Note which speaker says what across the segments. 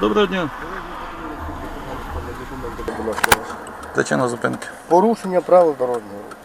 Speaker 1: Доброго дня. Причина зупинки.
Speaker 2: Порушення правил дорожнього руху.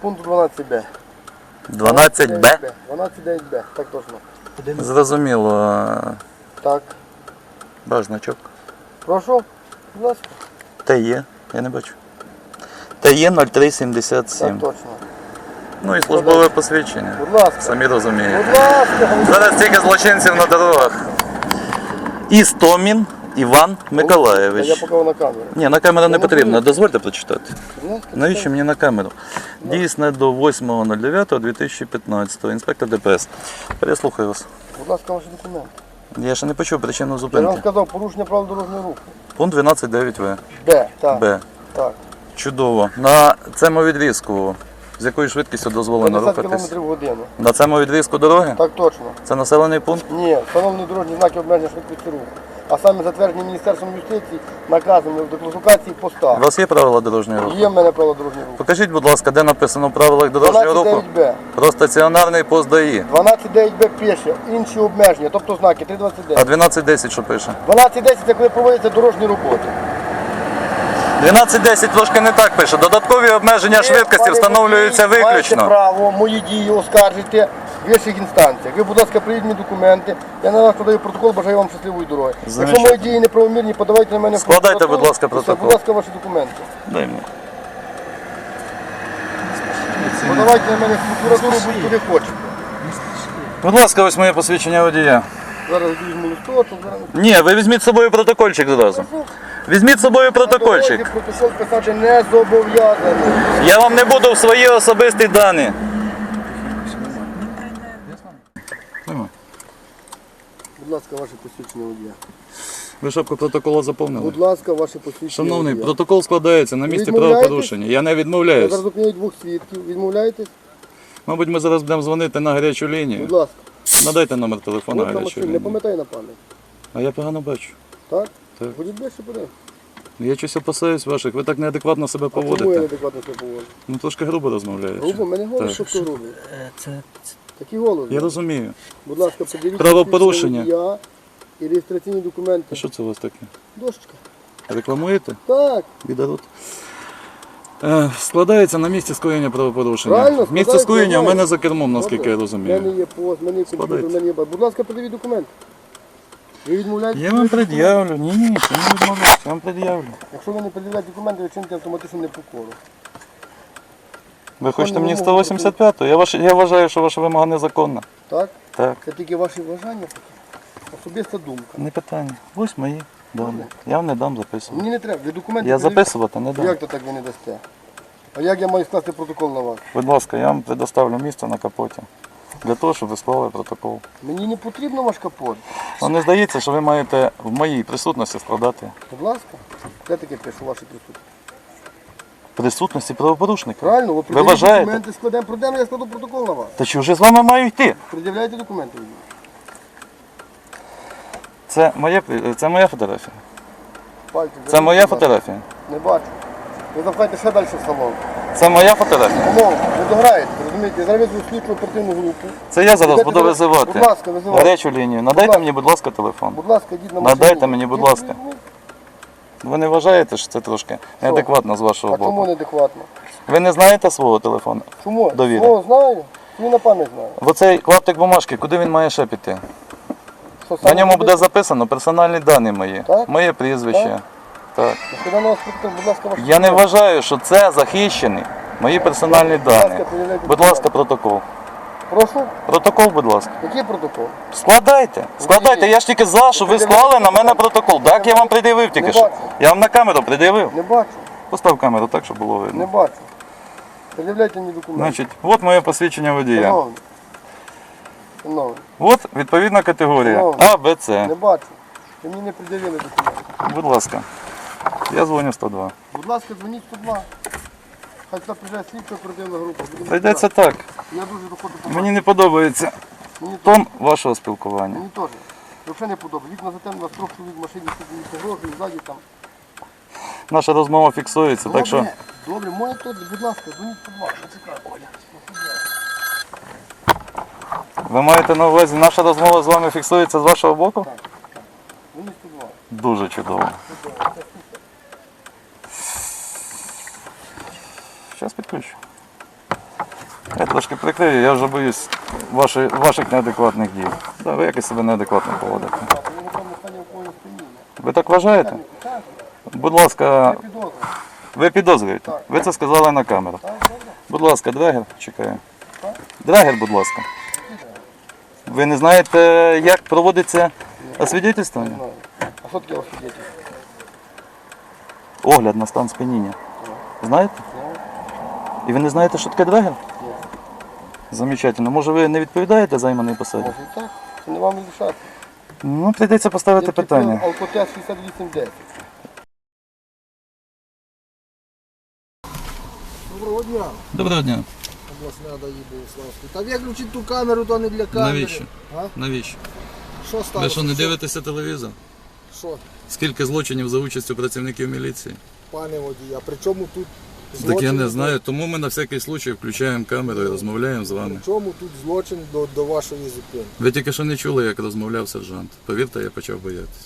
Speaker 2: Пункт 12б.
Speaker 1: 12Б.
Speaker 2: 12.9б, так точно.
Speaker 1: Зрозуміло.
Speaker 2: Так.
Speaker 1: Ваш значок.
Speaker 2: Прошу, будь ласка.
Speaker 1: ТЕ, я не бачу. ТЕ
Speaker 2: Так
Speaker 1: 0377.
Speaker 2: точно.
Speaker 1: Ну і службове посвідчення.
Speaker 2: Будь ласка.
Speaker 1: Самі розумієте.
Speaker 2: Будь ласка.
Speaker 1: Зараз тільки злочинців на дорогах. Істомін Іван Миколаєвич.
Speaker 2: Я поки на камеру.
Speaker 1: Ні, на камеру не потрібно, дозвольте прочитати. Навіщо мені на камеру? Дійсне до 8.09.2015. Інспектор ДПС. Переслухаю вас.
Speaker 2: Будь ласка, ваші документи.
Speaker 1: Я ще не почув причину
Speaker 2: Я вам сказав, порушення правил дорожнього руху.
Speaker 1: Пункт 12.9В.
Speaker 2: Б, так.
Speaker 1: Б.
Speaker 2: Так.
Speaker 1: Чудово. На цьому відрізку, з якою швидкістю дозволено
Speaker 2: 50
Speaker 1: рухатись?
Speaker 2: км в годину.
Speaker 1: На цьому відрізку дороги?
Speaker 2: Так точно.
Speaker 1: Це населений пункт?
Speaker 2: Ні, встановлені дорожні знаки обмеження швидкості руху. А саме затверджені Міністерством юстиції наказами в декласифікації
Speaker 1: У вас є правила дорожнього руху?
Speaker 2: Є в мене правила дорожнього руху.
Speaker 1: Покажіть, будь ласка, де написано в правилах дорожнього руху
Speaker 2: 12.9б.
Speaker 1: про стаціонарний пост ДАІ.
Speaker 2: 12.9б пише, інші обмеження, тобто знаки
Speaker 1: А
Speaker 2: 329.
Speaker 1: 12.10 що пише?
Speaker 2: 12.10 це коли проводяться дорожні роботи.
Speaker 1: 12.10 трошки не так пише. Додаткові обмеження швидкості встановлюються
Speaker 2: водій, Маєте право мої дії оскаржити в вищих інстанціях. Ви, будь ласка, прийдіть мені документи. Я на вас подаю протокол, бажаю вам щасливої дороги. Якщо мої дії неправомірні, подавайте на мене в
Speaker 1: Складайте, будь ласка, протокол.
Speaker 2: Будь ласка, ваші документи.
Speaker 1: Дай мені.
Speaker 2: Подавайте на мене в прокуратуру, будь куди хочете.
Speaker 1: Будь ласка, ось моє посвідчення водія.
Speaker 2: Зараз візьму листочок, зараз.
Speaker 1: Ні, ви візьміть з собою протокольчик зразу. Візьміть з собою протокольчик.
Speaker 2: Протокол писати не зобов'язаний.
Speaker 1: Я вам не буду в свої особисті дані.
Speaker 2: Будь ласка, ваше посвідчення водія.
Speaker 1: Ви шапку протоколу заповнили?
Speaker 2: Будь ласка, ваше посвідчення
Speaker 1: Шановний,
Speaker 2: водія.
Speaker 1: протокол складається на місці
Speaker 2: Відмовляєтесь?
Speaker 1: правопорушення. Я не
Speaker 2: Я
Speaker 1: відмовляюсь.
Speaker 2: зараз зупиняю двох свідків. Відмовляєтесь?
Speaker 1: Мабуть, ми зараз будемо дзвонити на гарячу
Speaker 2: Будь
Speaker 1: лінію.
Speaker 2: ласка.
Speaker 1: Надайте номер телефону
Speaker 2: От
Speaker 1: гарячої
Speaker 2: машині, не
Speaker 1: лінії.
Speaker 2: пам'ятай на пам'ять.
Speaker 1: А я погано бачу.
Speaker 2: Так?
Speaker 1: Так.
Speaker 2: Ходіть ближче буде.
Speaker 1: Я щось опасаюсь ваших. Ви так неадекватно себе
Speaker 2: Чому я
Speaker 1: поводите.
Speaker 2: неадекватно себе поводжу?
Speaker 1: Ну трошки грубо розмовляєте.
Speaker 2: Грубо, мене голос, що хто грубий.
Speaker 3: Це, це
Speaker 2: Такий голос.
Speaker 1: Я розумію.
Speaker 2: Будь ласка, подивіться.
Speaker 1: Правопорушення.
Speaker 2: водія І реєстраційні
Speaker 1: А
Speaker 2: документи.
Speaker 1: що це у вас таке?
Speaker 2: Дошечка.
Speaker 1: Рекламуєте?
Speaker 2: Так.
Speaker 1: Бідород. Е, складається на місці скоєння правопорушення.
Speaker 2: Правильно,
Speaker 1: Місце
Speaker 2: складається,
Speaker 1: скоєння у
Speaker 2: нормально.
Speaker 1: мене за кермом, наскільки
Speaker 2: Добре.
Speaker 1: я
Speaker 2: У
Speaker 1: розумію.
Speaker 2: мене є пост, в мене є комп'ютер, в мене є. Будь ласка, подивіть документи. Ви?
Speaker 1: Я вам пред'явлю. Ні, ні, це не відмовляюсь, я вам пред'явлю.
Speaker 2: Якщо ви не пред'являєте документи, ви чините автоматичну непокору.
Speaker 1: Ви хочете мені 185-ту? Я, ваш, я вважаю, що ваша вимога незаконна.
Speaker 2: Так?
Speaker 1: Так,
Speaker 2: Це тільки ваші бажання такі. Особиста думка.
Speaker 1: не питання. Ось мої дані. Я вам не дам записувати.
Speaker 2: Мені не треба, ви документи.
Speaker 1: Я записувати не дам.
Speaker 2: Як то так ви не дасте? А як я маю скласти протокол на вас?
Speaker 1: Будь ласка, я вам предоставлю місце на капоті. Для того, щоб ви склали протокол.
Speaker 2: Мені не потрібно ваш капот.
Speaker 1: Вам не здається, що ви маєте в моїй присутності складати
Speaker 2: Будь ласка. Де таке пишу ваші присутні?
Speaker 1: присутності правопорушника.
Speaker 2: Правильно, ви
Speaker 1: вважаєте?
Speaker 2: документи, складемо, пройдемо, я складу протокол на вас.
Speaker 1: Та що вже з вами маю йти?
Speaker 2: Пред'являйте документи. мені.
Speaker 1: Це моє, це моя фотографія.
Speaker 2: Пальці.
Speaker 1: Це моя фотографія.
Speaker 2: Не бачу. Ви запхайте ще далі в салон.
Speaker 1: Це моя фотографія.
Speaker 2: Умов, ви дограєте, розумієте? Я зараз визву слідчу оперативну групу.
Speaker 1: Це я зараз буду
Speaker 2: ви-
Speaker 1: визивати.
Speaker 2: Будь ласка, визивайте.
Speaker 1: Гарячу лінію. Надайте
Speaker 2: ласка.
Speaker 1: мені, будь ласка, телефон.
Speaker 2: Будь ласка, йдіть на машину.
Speaker 1: Надайте мені, будь ласка. Ви не вважаєте, що це трошки неадекватно з вашого
Speaker 2: А чому
Speaker 1: боку?
Speaker 2: неадекватно?
Speaker 1: Ви не знаєте свого телефону?
Speaker 2: Чому?
Speaker 1: Довіри.
Speaker 2: Ну, знаю. Він на пам'ять знаю.
Speaker 1: В оцей клаптик бумажки, куди він має ще піти?
Speaker 2: Що
Speaker 1: На
Speaker 2: саме
Speaker 1: ньому
Speaker 2: буде?
Speaker 1: буде записано персональні дані мої,
Speaker 2: Так?
Speaker 1: моє прізвище. Так.
Speaker 2: Ваші
Speaker 1: Я не вважаю, що це захищені мої персональні дані. Будь ласка, протокол.
Speaker 2: Прошу.
Speaker 1: Протокол, будь ласка.
Speaker 2: Який протокол?
Speaker 1: Складайте, складайте. Я ж тільки за, щоб ви склали на мене протокол. Так, я вам пред'явив тільки що. Я вам на камеру пред'явив.
Speaker 2: Не бачу.
Speaker 1: Постав камеру так, щоб було
Speaker 2: Не бачу. Пред'являйте мені документи.
Speaker 1: Значить, от моє посвідчення водія.
Speaker 2: Шановний.
Speaker 1: От відповідна категорія. А, Б, С.
Speaker 2: Не бачу. Ви мені не пред'явили документи.
Speaker 1: Будь ласка. Я дзвоню 102.
Speaker 2: Будь ласка, дзвоніть 102. Хай сюди приїжджає слідча оперативна група. Будемо
Speaker 1: Прийдеться
Speaker 2: розбиратися.
Speaker 1: так.
Speaker 2: Я дуже доходжу по
Speaker 1: Мені не подобається
Speaker 2: Мені теж.
Speaker 1: тон вашого спілкування.
Speaker 2: Мені теж. Взагалі не подобається. Вікна затемнила, трьох чоловік в машині сидить, гроші, ззаді там.
Speaker 1: Наша розмова фіксується, так що
Speaker 2: Добре, добре, моє тут, будь ласка, дзвоніть 102. Почекай, Оля.
Speaker 1: ви маєте на увазі, наша розмова з вами фіксується з вашого боку?
Speaker 2: Дзвоніть 102.
Speaker 1: дуже чудово. Зараз підключу. Я трошки прикрию, я вже боюсь ваші, ваших неадекватних дій. Да, ви якось себе неадекватно поводите. Ви так вважаєте? Будь ласка, ви підозрюєте? Ви це сказали на камеру. Будь ласка, драгер, чекаю. Драгер, будь ласка. Ви не знаєте, як проводиться освідетельствування?
Speaker 2: А що таке освідчення?
Speaker 1: Огляд на стан сп'яніння. Знаєте? І ви не знаєте, що таке драгер?
Speaker 2: Ні.
Speaker 1: Замечательно. Може ви не відповідаєте займаній посаді?
Speaker 2: Може і так. Це не вам рішати.
Speaker 1: Ну, прийдеться поставити питання.
Speaker 2: Алкотест 6810.
Speaker 3: Доброго дня,
Speaker 1: Доброго дня.
Speaker 3: обласна ДАІ Богославський. Та виключіть ту камеру, то не для камери.
Speaker 1: Навіщо?
Speaker 3: А?
Speaker 1: Навіщо?
Speaker 3: Що сталося?
Speaker 1: Ви що не дивитеся телевізор?
Speaker 3: Що,
Speaker 1: Скільки злочинів за участю працівників міліції?
Speaker 3: пане водій, а при чому тут
Speaker 1: Так я не знаю, тому ми на всякий случай включаємо камеру і розмовляємо з вами.
Speaker 3: При чому тут злочин до, до вашої зупинки?
Speaker 1: Ви тільки що не чули, як розмовляв сержант. Повірте, я почав боятися.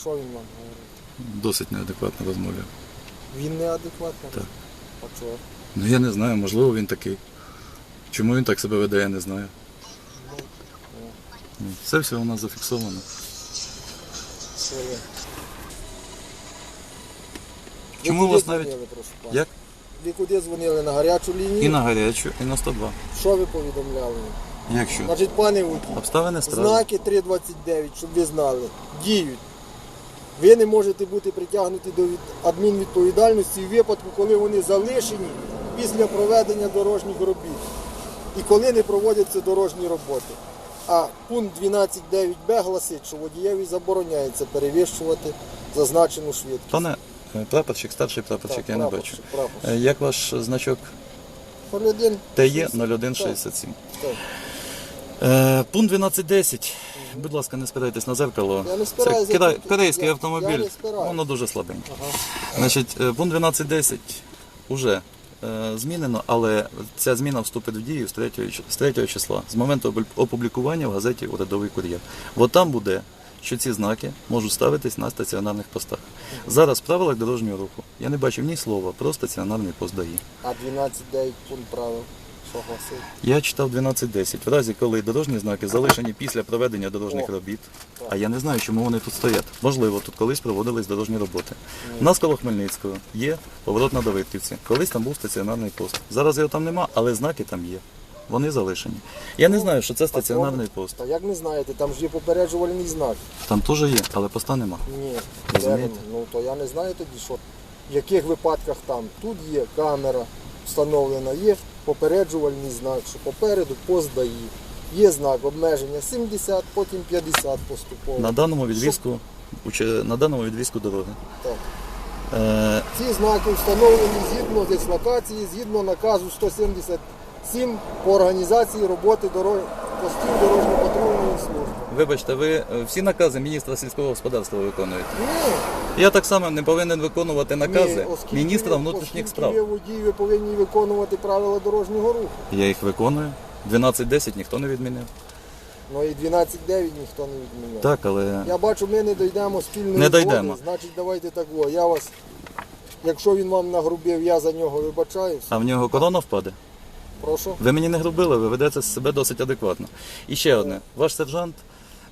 Speaker 3: Що він вам говорить?
Speaker 1: Досить неадекватно розмовляв.
Speaker 3: Він неадекватний?
Speaker 1: Так.
Speaker 3: А чого?
Speaker 1: Ну я не знаю, можливо він такий. Чому він так себе веде, я не знаю. Ну, Це все у нас зафіксовано.
Speaker 3: Ви?
Speaker 1: Чому у вас навіть-? Як?
Speaker 3: Ви куди дзвонили? На гарячу лінію?
Speaker 1: І на гарячу, і на 102.
Speaker 3: Що ви повідомляли?
Speaker 1: Якщо?
Speaker 3: Значить, пане водій,
Speaker 1: Обставини справи.
Speaker 3: Знаки 329, щоб ви знали, діють. Ви не можете бути притягнуті до від- адмінвідповідальності в випадку, коли вони залишені після проведення дорожніх робіт і коли не проводяться дорожні роботи. А пункт 12.9б гласить, що водієві забороняється перевищувати зазначену швидкість.
Speaker 1: Пане е, прапорщик, старший прапорщик, я не бачу. Е, Як ваш значок
Speaker 3: 01.
Speaker 1: ТЕ 0167? Е, пункт 12.10. Будь ласка, не спирайтесь на зеркало.
Speaker 3: Я не
Speaker 1: Це корейський
Speaker 3: я-
Speaker 1: автомобіль.
Speaker 3: не.
Speaker 1: Воно дуже слабеньке. Значить, е, пункт 12.10 уже е, змінено, але ця зміна вступить в дію з 3, з 3 числа, з моменту опубль- опублікування в газеті Урядовий кур'єр. Бо там буде, що ці знаки можуть ставитись на стаціонарних постах. Зараз в правилах дорожнього руху я не бачив ні слова про стаціонарний пост ДАІ.
Speaker 3: А 12.9 пункт правил.
Speaker 1: Я читав 12.10. В разі, коли дорожні знаки залишені після проведення дорожніх робіт, а я не знаю, чому вони тут стоять. Можливо, тут колись проводились дорожні роботи. У нас коло Хмельницького є поворот на Давидківці. Колись там був стаціонарний пост. Зараз його там нема, але знаки там є. Вони залишені. Я не знаю, що це стаціонарний пост.
Speaker 3: Та як не знаєте, там ж є попереджувальний знак.
Speaker 1: Там теж є, але поста нема.
Speaker 3: Ні,
Speaker 1: Розумієте?
Speaker 3: де він? ну то я не знаю тоді, що в яких випадках там. Тут є камера встановлена, є попереджувальний знак, що попереду пост дає. Є знак обмеження 70, потім 50 поступово.
Speaker 1: На даному відрізку, уче- на даному відрізку дороги.
Speaker 3: Так.
Speaker 1: Е,
Speaker 3: Ці знаки встановлені згідно дислокації, згідно наказу 177 по організації роботи дорог... постів дорожньо-патрульної служби.
Speaker 1: вибачте, ви е, всі накази міністра сільського господарства виконуєте.
Speaker 3: Ні,
Speaker 1: Я так само не повинен виконувати накази
Speaker 3: Ні, оскільки
Speaker 1: міністра
Speaker 3: ви-
Speaker 1: внутрішніх
Speaker 3: оскільки
Speaker 1: справ.
Speaker 3: Ви водії, ви повинні виконувати правила дорожнього руху.
Speaker 1: Я їх виконую. 12.10 ніхто не відмінив.
Speaker 3: Ну і 12.9 ніхто не відміняв.
Speaker 1: Так, але
Speaker 3: Я бачу, ми не дійдемо спільної
Speaker 1: Не
Speaker 3: згоди,
Speaker 1: дійдемо.
Speaker 3: Значить, давайте так. О, я вас, якщо він вам нагрубив, я за нього вибачаюся.
Speaker 1: а в нього корона впаде.
Speaker 3: Прошу.
Speaker 1: Ви мені не грубили, ви ведете себе досить адекватно. І ще одне. Ваш сержант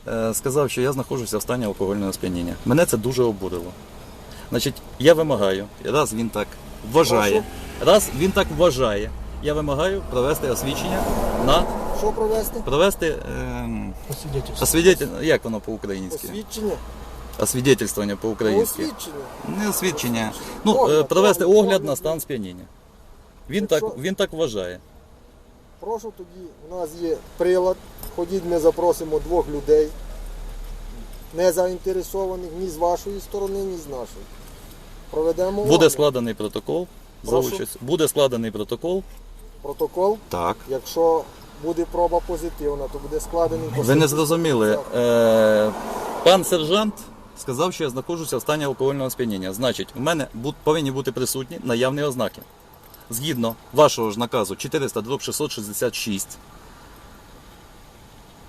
Speaker 1: е, сказав, що я знаходжуся в стані алкогольного сп'яніння. Мене це дуже обурило. Значить, я вимагаю, раз він так вважає, раз він так вважає, я вимагаю провести освідчення на
Speaker 3: Що провести?
Speaker 1: провести ем, освідетель, як воно по-українськи?
Speaker 3: Освідчення.
Speaker 1: Освідетельствування
Speaker 3: Ну,
Speaker 1: по-українськи.
Speaker 3: Освідчення.
Speaker 1: Не освідчення. Ну,
Speaker 3: Огляд,
Speaker 1: е, провести
Speaker 3: огляд,
Speaker 1: на стан сп'яніння. Він
Speaker 3: Якщо-
Speaker 1: так, він так вважає.
Speaker 3: Прошу тоді, у нас є прилад. Ходіть, ми запросимо двох людей, не заінтересованих ні з вашої сторони, ні з нашої. Проведемо
Speaker 1: Буде
Speaker 3: огляд.
Speaker 1: складений протокол за
Speaker 3: Прошу?
Speaker 1: участь. Буде складений протокол.
Speaker 3: протокол.
Speaker 1: Так.
Speaker 3: Якщо буде проба позитивна, то буде складений
Speaker 1: Ви не зрозуміли. Е, пан сержант сказав, що я знаходжуся в стані алкогольного сп'яніння. Значить, в мене бу- повинні бути присутні наявні ознаки. Згідно вашого ж наказу 400 666.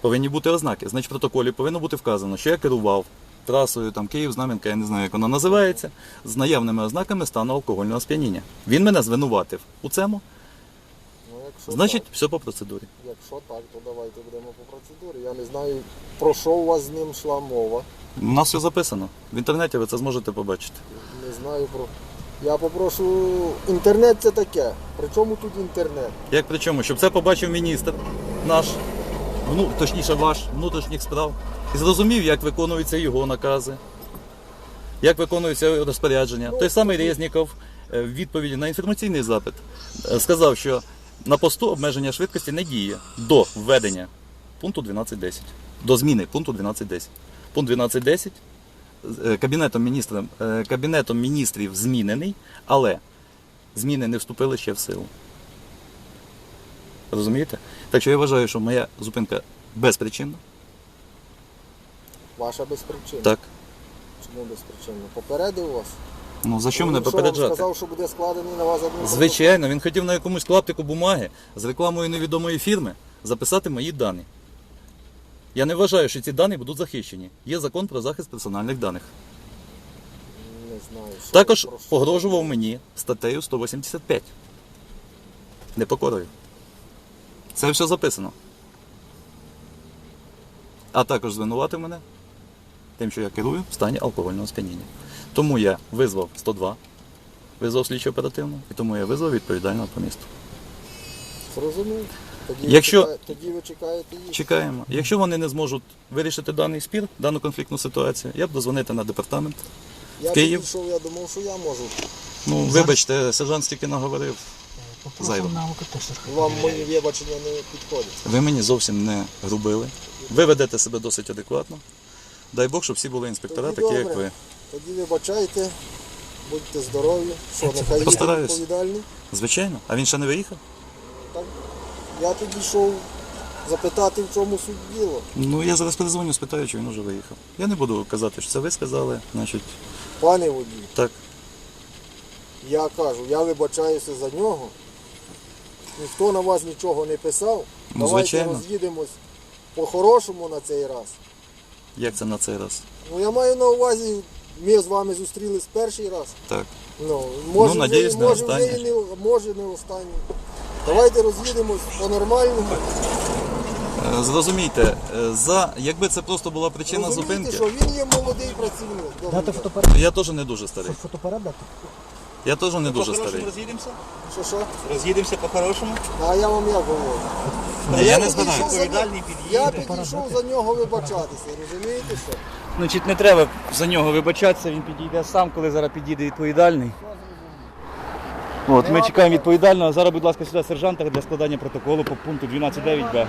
Speaker 1: Повинні бути ознаки. Значить, в протоколі повинно бути вказано, що я керував трасою там Київ, Знам'янка, я не знаю, як вона називається, з наявними ознаками стану алкогольного сп'яніння. Він мене звинуватив у цьому,
Speaker 3: Ну, якщо
Speaker 1: значить,
Speaker 3: так,
Speaker 1: все по процедурі.
Speaker 3: якщо так, то давайте будемо по процедурі. Я не знаю, про що у вас з ним йшла мова.
Speaker 1: У нас все записано. В інтернеті ви це зможете побачити.
Speaker 3: Не знаю про. Я попрошу. Інтернет це таке. При чому тут інтернет?
Speaker 1: Як при чому? Щоб це побачив міністр наш, ну, точніше ваш внутрішніх справ, і зрозумів, як виконуються його накази, як виконуються розпорядження. Той самий Резніков е, в відповіді на інформаційний запит е, сказав, що на посту обмеження швидкості не діє до введення пункту 12.10, до зміни пункту 12.10. Пункт 12.10 е, кабінетом, міністрів, е, кабінетом міністрів змінений, але зміни не вступили ще в силу. Розумієте? Так що я вважаю, що моя зупинка безпричинна.
Speaker 3: Ваша безпричинна.
Speaker 1: Так.
Speaker 3: Чому безпричинна? Попередив вас?
Speaker 1: Ну за що
Speaker 3: Він
Speaker 1: мене попереджати?
Speaker 3: вам сказав, що буде складений на вас адмінпротокол?
Speaker 1: Звичайно, він хотів на якомусь клаптику бумаги з рекламою невідомої фірми записати мої дані. Я не вважаю, що ці дані будуть захищені. Є закон про захист персональних даних.
Speaker 3: Не знаю. що
Speaker 1: Також
Speaker 3: ви про що.
Speaker 1: погрожував мені статтею 185. Непокорою. Це все записано. А також звинуватив мене тим, що я керую в стані алкогольного сп'яніння. Тому я визвав 102, визвав слідчо оперативно, і тому я визвав відповідального по місту.
Speaker 3: Зрозумів. Тоді,
Speaker 1: Якщо-
Speaker 3: ви чекаєте, тоді ви чекаєте їх.
Speaker 1: Чекаємо. Якщо вони не зможуть вирішити даний спір, дану конфліктну ситуацію, я б дозвонити на департамент.
Speaker 3: Я
Speaker 1: Київ.
Speaker 3: підійшов, я думав, що я можу.
Speaker 1: Ну, вибачте, сержант стільки наговорив. Зайво.
Speaker 3: Вам мої вибачення не підходять.
Speaker 1: Ви мені зовсім не грубили. Ви ведете себе досить адекватно. Дай Бог, щоб всі були інспектора,
Speaker 3: Тоді
Speaker 1: такі як
Speaker 3: добре.
Speaker 1: ви.
Speaker 3: Тоді вибачайте, будьте здорові, що нехай їде
Speaker 1: Постараюсь.
Speaker 3: відповідальний.
Speaker 1: Звичайно. А він ще не виїхав?
Speaker 3: Так, я тоді йшов запитати, в чому суть діло.
Speaker 1: Ну я зараз перезвоню, спитаю, чи він уже виїхав. Я не буду казати, що це ви сказали. Значить,
Speaker 3: Пане водій,
Speaker 1: так.
Speaker 3: я кажу, я вибачаюся за нього. Ніхто на вас нічого не писав.
Speaker 1: Ну,
Speaker 3: Давайте
Speaker 1: звичайно.
Speaker 3: роз'їдемось по-хорошому на цей раз.
Speaker 1: Як це на цей раз?
Speaker 3: Ну я маю на увазі, ми з вами зустрілись перший раз.
Speaker 1: Так.
Speaker 3: Ну, може,
Speaker 1: надіюсь,
Speaker 3: ви,
Speaker 1: не
Speaker 3: може,
Speaker 1: останнє.
Speaker 3: і не, може не останній. Давайте роз'їдемось по-нормальному.
Speaker 1: Е, Зрозумійте, е, за якби це просто була причина
Speaker 3: Розумієте,
Speaker 1: зупинки,
Speaker 3: що він є молодий працівник.
Speaker 4: Дати фотоапарат.
Speaker 1: я теж не дуже старий.
Speaker 4: Фотоапарат дати?
Speaker 1: Я теж не дуже
Speaker 5: По-хорошому
Speaker 1: старий.
Speaker 5: роз'їдемося?
Speaker 3: Що що?
Speaker 5: Роз'їдемося по-хорошому.
Speaker 3: А я вам як говорю?
Speaker 1: Та я не
Speaker 3: підійшов
Speaker 1: збираюся.
Speaker 3: за нього-
Speaker 5: Відповідальний
Speaker 3: Я
Speaker 5: під'їде.
Speaker 3: підійшов за нього вибачатися, розумієте що?
Speaker 6: Значить, не треба за нього вибачатися, він підійде сам, коли зараз підійде відповідальний. От, ми чекаємо відповідального. Зараз, будь ласка, сюди сержанта для складання протоколу по пункту 12.9б.